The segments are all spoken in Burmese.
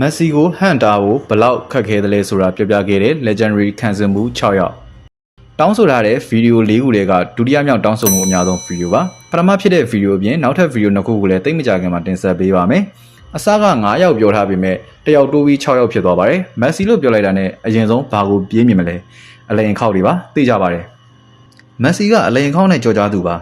မက်ဆီကိုဟန်တာကိုဘလောက်ခက်ခဲတယ်လဲဆိုတာပြောပြခဲ့တဲ့ legendary ခံစားမှု6ယောက်တောင်းဆိုထားတဲ့ဗီဒီယို၄ခုတွေကဒုတိယမြောက်တောင်းဆိုမှုအများဆုံးဗီဒီယိုပါပထမဖြစ်တဲ့ဗီဒီယိုအပြင်နောက်ထပ်ဗီဒီယိုနှစ်ခုကိုလည်းတိတ်မကြခင်မှာတင်ဆက်ပေးပါမယ်အစက9ယောက်ပြောထားပေမဲ့တယောက်တိုးပြီး6ယောက်ဖြစ်သွားပါတယ်မက်ဆီလို့ပြောလိုက်တာနဲ့အရင်ဆုံးဘာကိုပြေးမြင်မလဲအလိန်ခောက်တွေပါသိကြပါတယ်မက်ဆီကအလိန်ခောက်နဲ့ကြော်ကြားသူပါ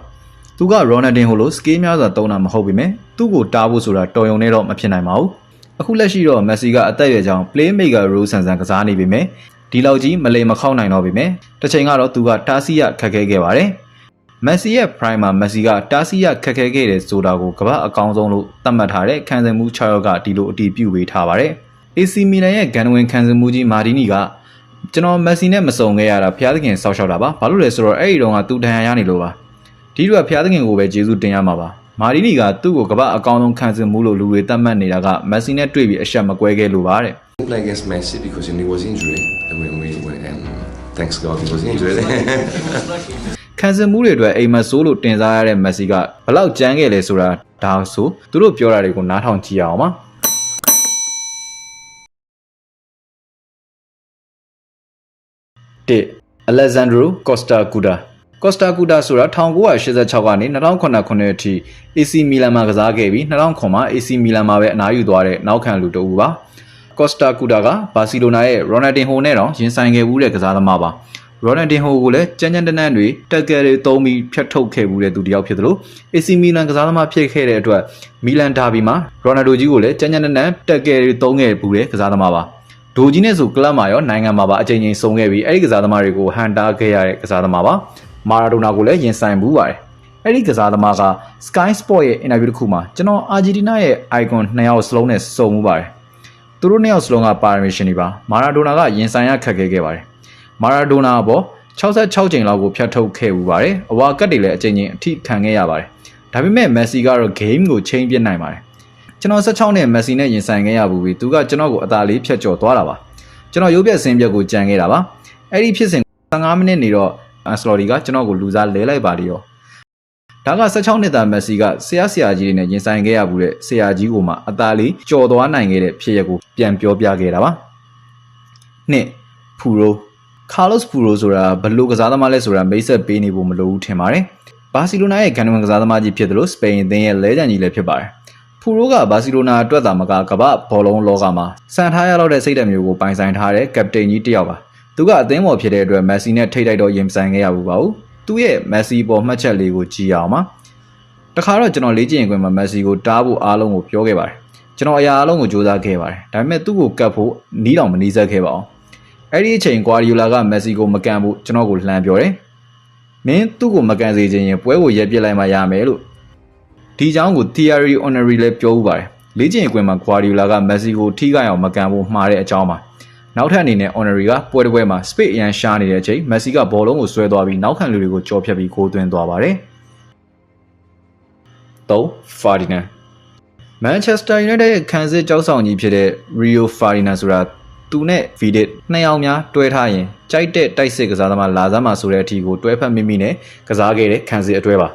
သူကရော်နယ်ဒင်ဟိုလိုစကေးများစွာတုံးတာမဟုတ်ပေမဲ့သူ့ကိုတားဖို့ဆိုတာတော်ရုံနဲ့တော့မဖြစ်နိုင်ပါဘူး အခုလက်ရှိတော့မက်ဆီကအသက်အရွယ်ကြောင့် playmaker role ဆန်ဆန်ကစားနေပေမဲ့ဒီလောက်ကြီးမလိမ်မခောက်နိုင်တော့ပေမဲ့တစ်ချိန်ကတော့သူကတားဆီးရခက်ခဲခဲ့ပါတယ်မက်ဆီရဲ့ prime မှာမက်ဆီကတားဆီးရခက်ခဲခဲ့တဲ့ဆိုတာကိုကမ္ဘာအကောင်းဆုံးလို့သတ်မှတ်ထားတဲ့ခံစားမှု6ရောက်ကဒီလိုအတည်ပြုပေးထားပါတယ် AC Milan ရဲ့ဂန်ဝင်ခံစားမှုကြီးမာဒီနီကကျွန်တော်မက်ဆီနဲ့မစုံခဲ့ရတာဖျားသခင်စောက်ရှောက်တာပါဘာလို့လဲဆိုတော့အဲ့ဒီတော့ကသူတန်ရာရနေလို့ပါဒီတော့ဖျားသခင်ကိုပဲကျေးဇူးတင်ရမှာပါ မာဒီနီကသူ့ကိုကမ္ဘာအကောင်းဆုံးခံစားမှုလို့လူတွေသတ်မှတ်နေတာကမက်ဆီနဲ့တွေ့ပြီးအဆက်မကွဲခဲ့လို့ပါတဲ့ didn't play against Messi because he was injured. And when we, when, and thanks God he was injured. ခံစားမှုတွေအတွက်အိမ်မက်ဆိုးလို့တင်စားရတဲ့မက်ဆီကဘလောက်ကြမ်းခဲ့လဲဆိုတာဒါဆိုသူတို့ပြောတာတွေကိုနားထောင်ကြည့်ရအောင်ပါ1 Alessandro Costa Cuda Costa Cuda ဆိုတာ1986ကနေ2009ခုနှစ်အထိ AC Milan မှာကစားခဲ့ပြီး2009မှာ AC Milan မှာပဲအနားယူသွားတဲ့နောက်ခံလူတစ်ဦးပါ Costa Cuda ကဘာစီလိုနာရဲ့ Ronaldinho နဲ့တော့ရင်ဆိုင်ခဲ့ဘူးတဲ့ကစားသမားပါ Ronaldinho ကိုလည်းကြမ်းကြမ်းတမ်းတမ်းတွေတက်ကယ်တွေသုံးပြီးဖျက်ထုတ်ခဲ့ဘူးတဲ့သူတစ်ယောက်ဖြစ်တယ်လို့ AC Milan ကစားသမားဖြစ်ခဲ့တဲ့အတွက် Milan Derby မှာ Ronaldo ကြီးကိုလည်းကြမ်းကြမ်းတမ်းတမ်းတက်ကယ်တွေသုံးခဲ့ဘူးတဲ့ကစားသမားပါဒိုကြီးနဲ့ဆိုကလပ်မှာရောနိုင်ငံမှာပါအချိန်ချင်းဆုံးခဲ့ပြီးအဲ့ဒီကစားသမားတွေကိုဟန်တာခဲ့ရတဲ့ကစားသမားပါ မာရာဒိုနာကိုလည်းရင်ဆိုင်ဘူးပါတယ်အဲ့ဒီကစားသမားက Sky Sport ရဲ့ interview တစ်ခုမှာကျွန်တော်အာဂျီတီနာရဲ့ icon နှစ်ယောက်စလုံးနဲ့စုံမှုပါတယ်သူတို့နှစ်ယောက်စလုံးကပါရမီရှင်တွေပါမာရာဒိုနာကရင်ဆိုင်ရခက်ခဲခဲ့ပါတယ်မာရာဒိုနာပေါ်66ချိန်လောက်ကိုဖျက်ထုတ်ခဲ့ဘူးပါတယ်အဝါကတ်တွေလည်းအချိန်ချင်းအထိခံခဲ့ရပါတယ်ဒါပေမဲ့မက်ဆီကတော့ game ကိုချိန်ပြစ်နိုင်ပါတယ်ကျွန်တော်16နဲ့မက်ဆီနဲ့ရင်ဆိုင်ခဲ့ရဘူးပြီးသူကကျွန်တော်ကိုအသာလေးဖျက်ကျော်သွားတာပါကျွန်တော်ရုပ်ပြဆင်းပြက်ကိုကြံခဲ့တာပါအဲ့ဒီဖြစ်စဉ်15မိနစ်နေတော့ အန်စလော်ဒီကကျွန်တော်ကိုလူစားလဲလိုက်ပါလေရောဒါက16နှစ်သားမက်ဆီကဆရာဆရာကြီးတွေနဲ့ရင်ဆိုင်ခဲ့ရဘူးတဲ့ဆရာကြီးကိုမှအသာလေးကြော်သွားနိုင်ခဲ့တဲ့ဖြစ်ရပ်ကိုပြန်ပြောပြခဲ့တာပါနှစ်ဖူရိုကာလော့စ်ဖူရိုဆိုတာဘယ်လိုကစားသမားလဲဆိုတာမိတ်ဆက်ပေးနေဖို့မလိုဘူးထင်ပါတယ်ဘာစီလိုနာရဲ့ဂန်နဝင်ကစားသမားကြီးဖြစ်တယ်လို့စပိန်အသင်းရဲ့လဲကျန်ကြီးလည်းဖြစ်ပါတယ်ဖူရိုကဘာစီလိုနာအတွက်သာမကကမ္ဘာဘောလုံးလောကမှာစံထားရတော့တဲ့စိတ်ဓာတ်မျိုးကိုပိုင်ဆိုင်ထားတဲ့ကပတိန်ကြီးတစ်ယောက်ပါ သူကအသင်းပေါ်ဖြစ်တဲ့အတွက်မက်ဆီနဲ့ထိတ်တိုက်တော့ရင်ဆိုင်ခဲ့ရဘူးပါဘူးသူရဲ့မက်ဆီပေါ်မှတ်ချက်လေးကိုကြည့်အောင်ပါတခါတော့ကျွန်တော်လေ့ကျင့်ရင်ခွင်မှာမက်ဆီကိုတားဖို့အားလုံးကိုပြောခဲ့ပါတယ်ကျွန်တော်အရာအလုံးကိုစူးစမ်းခဲ့ပါတယ်ဒါပေမဲ့သူ့ကိုကတ်ဖို့နီးတောင်မနီးစက်ခဲ့ပါအောင်အဲ့ဒီအချိန်ကွာဒီယိုလာကမက်ဆီကိုမကန်ဖို့ကျွန်တော်ကိုလှမ်းပြောတယ်မင်းသူ့ကိုမကန်စေချင်ရင်ပွဲကိုရက်ပစ်လိုက်မှရမယ်လို့ဒီအကြောင်းကို theory honorary လည်းပြောဥပါတယ်လေ့ကျင့်ရင်ခွင်မှာကွာဒီယိုလာကမက်ဆီကိုထိခိုက်အောင်မကန်ဖို့မှားတဲ့အကြောင်းပါ နောက်ထပ်အနေနဲ့ honorary ကပွဲတစ်ပွဲမှာ space အရန်ရှားနေတဲ့အချိန်မက်ဆီကဘောလုံးကိုဆွဲသွားပြီးနောက်ခံလူတွေကိုကြော်ဖြတ်ပြီးဂိုးသွင်းသွားပါတယ်3 Ferdinand Manchester United ရဲ့ခံစစ်ကြောက်ဆောင်ကြီးဖြစ်တဲ့ Rio Ferdinand ဆိုတာသူနဲ့ Vidic နှစ်ယောက်များတွဲထားရင်ကြိုက်တဲ့တိုက်စစ်ကစားသမားလာစမ်းမှာဆိုတဲ့အထီကိုတွဲဖက်မိမိနဲ့ကစားခဲ့တဲ့ခံစစ်အတွဲပါ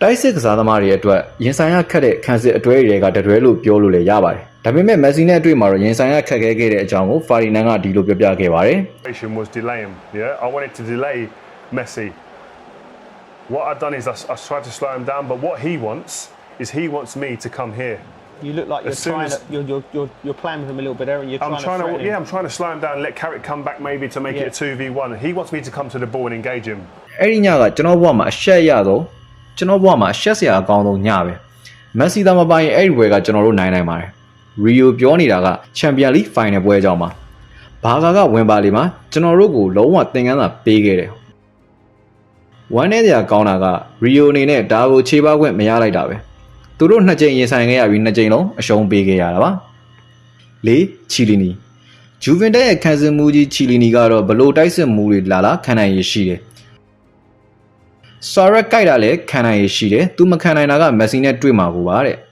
တိုက်စစ်ကစားသမားတွေအတွက်ရင်ဆိုင်ရခက်တဲ့ခံစစ်အတွဲတွေကတတွဲလို့ပြောလို့လည်းရပါတယ် ဒါပေမဲ့မက်ဆီနဲ့အတွေ့မှာတော့ရင်ဆိုင်ရခက်ခဲခဲ့တဲ့အကြောင်းကိုဖာရီနန်ကဒီလိုပြောပြခဲ့ပါတယ် situation was delay him. Yeah, I wanted to delay Messi. What I've done is I, I tried to slow him down, but what he wants is he wants me to come here. You look like you're As soon trying as- to, you're, you're, you're, you're playing with him a little bit there and you're I'm trying, trying to, to, threaten yeah, him. I'm trying to slow him down, let Carrick come back maybe to make Yeah. it a two v one. He wants me to come to the ball and engage him. အဲ့ဒီညကကျွန်တော်ဘဝမှာအရှက်ရတော့ကျွန်တော်ဘဝမှာအရှက်စရာအကောင်းဆုံးညပဲမက်ဆီသာမပိုင်ရင်အဲ့ဒီပွဲကကျွန်တော်တို့နိုင်နိုင်ပါတယ် ရီယိုပြောနေတာကချန်ပီယံလိဖိုင်နယ်ပွဲအကြောင်းပါဘာကာကဝင်ပါလီမှာကျွန်တော်တို့ကိုလုံးဝသင်ခန်းစာပေးခဲ့တယ်ဝမ်းနေစရာကောင်းတာကရီယိုအနေနဲ့ဒါကိုခြေပခွင့်မရလိုက်တာပဲသူတို့နှစ်ကြိမ်ရင်ဆိုင်ခဲ့ရပြီးနှစ်ကြိမ်လုံးအရှုံးပေးခဲ့ရတာပါလေးချီလီနီဂျူဗင်တက်ရဲ့ခံစစ်မှုကြီးချီလီနီကတော့ဘလို့တိုက်စစ်မှုတွေလာလာခံနိုင်ရရှိတယ်။ဆော်ရက်ကြိုက်တာလည်းခံနိုင်ရရှိတယ်။သူမခံနိုင်တာကမက်ဆီနဲ့တွေ့မှာကိုပါတဲ့။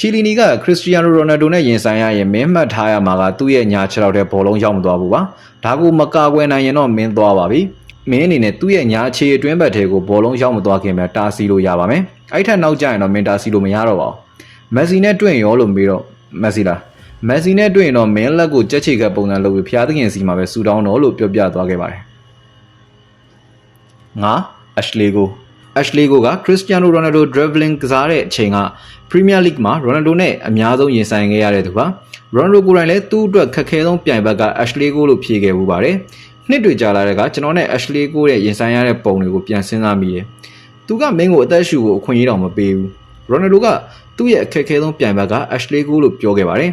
ချီလီနီကခရစ္စတီယာနိုရိုနယ်ဒိုနဲ့ရင်ဆိုင်ရရင်မင်းမှတ်ထားရမှာကသူ့ရဲ့ညာခြေထောက်တဲ့ဘောလုံးရောက်မသွားဘူးပါ။ဒါကိုမကာကွယ်နိုင်ရင်တော့မင်းသွားပါပြီ။မင်းအနေနဲ့သူ့ရဲ့ညာခြေအတွင်းဘက်ထဲကိုဘောလုံးရောက်မသွားခင်ပဲတားဆီးလို့ရပါမယ်။အဲ့ထက်နောက်ကျရင်တော့မင်းတားဆီးလို့မရတော့ပါဘူး။မက်ဆီနဲ့တွေ့ရင်ရောလို့မေးတော့မက်ဆီလားမက်ဆီနဲ့တွေ့ရင်တော့မင်းလက်ကိုကြက်ချေကပုံစံလုပ်ပြီးဖျားသခင်စီမှာပဲဆူတောင်းတော့လို့ပြောပြသွားခဲ့ပါတယ်ငါအရှလီကို အရှလီကိုကခရစ္စတီယာနိုရိုနယ်ဒိုဒရဗလင်ကစားတဲ့အချိန်ကပရီးမီးယားလိဂ်မှာရိုနယ်ဒိုနဲ့အများဆုံးရင်ဆိုင်ခဲ့ရတဲ့သူပါရိုနယ်ဒိုကိုယ်တိုင်လည်းသူ့အတွက်ခက်ခဲဆုံးပြိုင်ဘက်ကအရှလီကိုလို့ဖြေခဲ့မှုပါတယ်နှစ်တွေကြာလာတဲ့ကကျွန်တော်နဲ့အရှလီကိုရဲ့ရင်ဆိုင်ရတဲ့ပုံတွေကိုပြန်စဉ်းစားမိတယ်သူကမင်းကိုအသက်ရှူကိုအခွင့်အရေးတောင်မပေးဘူးရိုနယ်ဒိုကသူ့ရဲ့အခက်ခဲဆုံးပြိုင်ဘက်ကအရှလီကိုလို့ပြောခဲ့ပါတယ်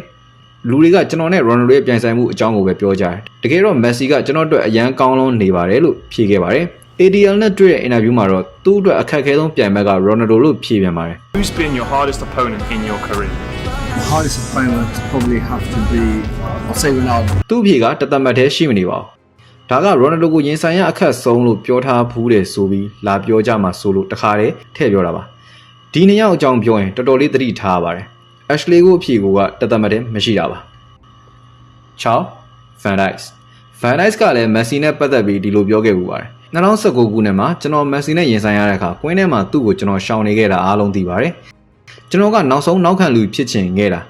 လူတွေကကျွန်တော်နဲ့ရိုနယ်ဒိုရဲ့ပြိုင်ဆိုင်မှုအကြောင်းကိုပဲပြောကြတယ်တကယ်တော့မက်ဆီကကျွန်တော်အတွက်အရန်ကောင်းလုံးနေပါတယ်လို့ဖြေခဲ့ပါတယ် ADL နဲ့တွေ့တဲ့အင်တာဗျူးမှာတော့သူ့အတွက်အခက်အခဲဆုံးပြိုင်ဘက်ကရိုနယ်ဒိုလို့ဖြေပြန်ပါတယ် Who's been your hardest opponent in your career? The hardest opponent probably have to be, I'll say Ronaldo. သူ့အဖြေကတသက်မတ်တည်းရှိမနေပါဘူးဒါကရိုနယ်ဒိုကိုရင်ဆိုင်ရအခက်ဆုံးလို့ပြောထားဘူးတယ်ဆိုပြီးလာပြောကြမှာဆိုလို့တခါတည်းထည့်ပြောတာပါဒီနှစ်ယောက်အကြောင်းပြောရင်တော်တော်လေးသတိထားရပါတယ် Ashley ကိုအဖြေကိုကတသက်မတ်တည်းမရှိတာပါ6 Van Dijk Van Dijk ကလည်း Messi နဲ့ပတ်သက်ပြီးဒီလိုပြောခဲ့ပူပါတယ်2019ခုနှစ်မှာကျွန်တော် Messi နဲ့ရင်ဆိုင်ရတဲ့အခါကွင်းထဲမှာသူ့ကိုကျွန်တော်ရှောင်နေခဲ့တာအားလုံးသိပါတယ်ကျွန်တော်ကနောက်ဆုံးနောက်ခံလူဖြစ်ချင်ခဲ့တာ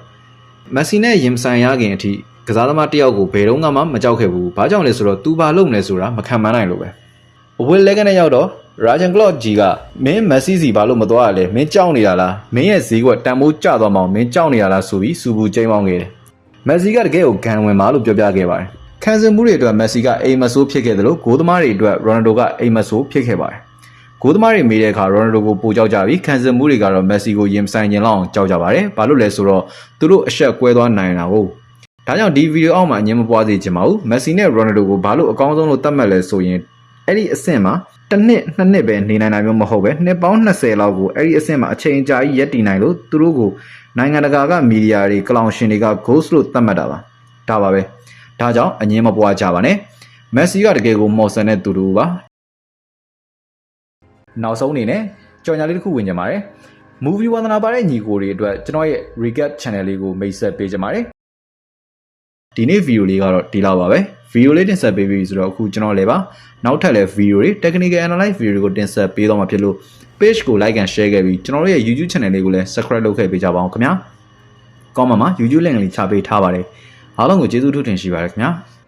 မက်ဆီနဲ့ရင်ဆိုင်ရခင်အထိကစားသမားတစ်ယောက်ကိုဘယ်တော့မှမကြောက်ခဲ့ဘူး။ဘာကြောင့်လဲဆိုတော့သူဘာလုပ်နေဆိုတာမခံမနိုင်လို့ပဲ။အဝယ်လက်ကနေရောက်တော့ရာဂျန်ကလော့ဂျီကမင်းမက်ဆီစီဘာလို့မသွားရလဲမင်းကြောက်နေတာလားမင်းရဲ့ဈေးကွက်တန်ဖိုးကျသွားမှောင်မင်းကြောက်နေတာလားဆိုပြီးစူဘူးချိန်ပေါင်းခဲ့တယ်။မက်ဆီကတကယ်ကိုဂန်ဝင်ပါလို့ပြောပြခဲ့ပါတယ်။ ခံစားမှုတွေအတွက်မက်ဆီကအိမ်မဆိုးဖြစ်ခဲ့တယ်လို့ဂိုးသမားတွေအတွက်ရိုနယ်ဒိုကအိမ်မဆိုးဖြစ်ခဲ့ပါတယ်။ဂိုးသမားတွေမေးတဲ့အခါရိုနယ်ဒိုကိုပိုကြောက်ကြပြီးခံစားမှုတွေကတော့မက်ဆီကိုရင်ဆိုင်ကျင်လောက်အောင်ကြောက်ကြပါတယ်။ဘာလို့လဲဆိုတော့သူတို့အဆက်ကွဲသွားနိုင်တာကိုဒါကြောင့်ဒီဗီဒီယိုအောက်မှာအငင်းမပွားစေချင်ပါဘူး။မက်ဆီနဲ့ရိုနယ်ဒိုကိုဘာလို့အကောင်းဆုံးလို့သတ်မှတ်လဲဆိုရင်အဲ့ဒီအဆင့်မှာတစ်နှစ်နှစ်နှစ်ပဲနေနိုင်တာမျိုးမဟုတ်ပဲနှစ်ပေါင်း20လောက်ကိုအဲ့ဒီအဆင့်မှာအချိန်ကြာကြီးရပ်တည်နိုင်လို့သူတို့ကိုနိုင်ငံတကာကမီဒီယာတွေကလောင်ရှင်တွေက ghost လို့သတ်မှတ်တာပါ။ဒါပါပဲ။ ဒါကြောင့်အငင်းမပွားကြပါနဲ့။မက်ဆီကတကယ်ကိုမော်ဆန်တဲ့သူတူပါ။နောက်ဆုံးအနေနဲ့ကြော်ညာလေးတစ်ခုဝင်ကြပါမယ်။ movie ဝန္ဒနာပါတဲ့ညီကိုတွေအတွက်ကျွန်တော်ရဲ့ recap channel လေးကိုမိတ်ဆက်ပေးကြပါမယ်။ဒီနေ့ဗီဒီယိုလေးကတော့ဒီလောက်ပါပဲ။ဗီဒီယိုလေးတင်ဆက်ပေးပြီဆိုတော့အခုကျွန်တော်လည်းပါနောက်ထပ်လည်းဗီဒီယိုတွေ technical analyze ဗီဒီယိုတွေကိုတင်ဆက်ပေးတော့မှာဖြစ်လို့ page ကို like and share ခဲ့ပြီးကျွန်တော်တို့ရဲ့ YouTube channel လေးကိုလည်း subscribe လုပ်ခဲ့ပေးကြပါအောင်ခင်ဗျာ။ comment မှာ YouTube link လေးချပေးထားပါတယ်။ အားလုံးကိုကျေးဇူးထူးတင်ရှိပါတယ်ခင်ဗျာ။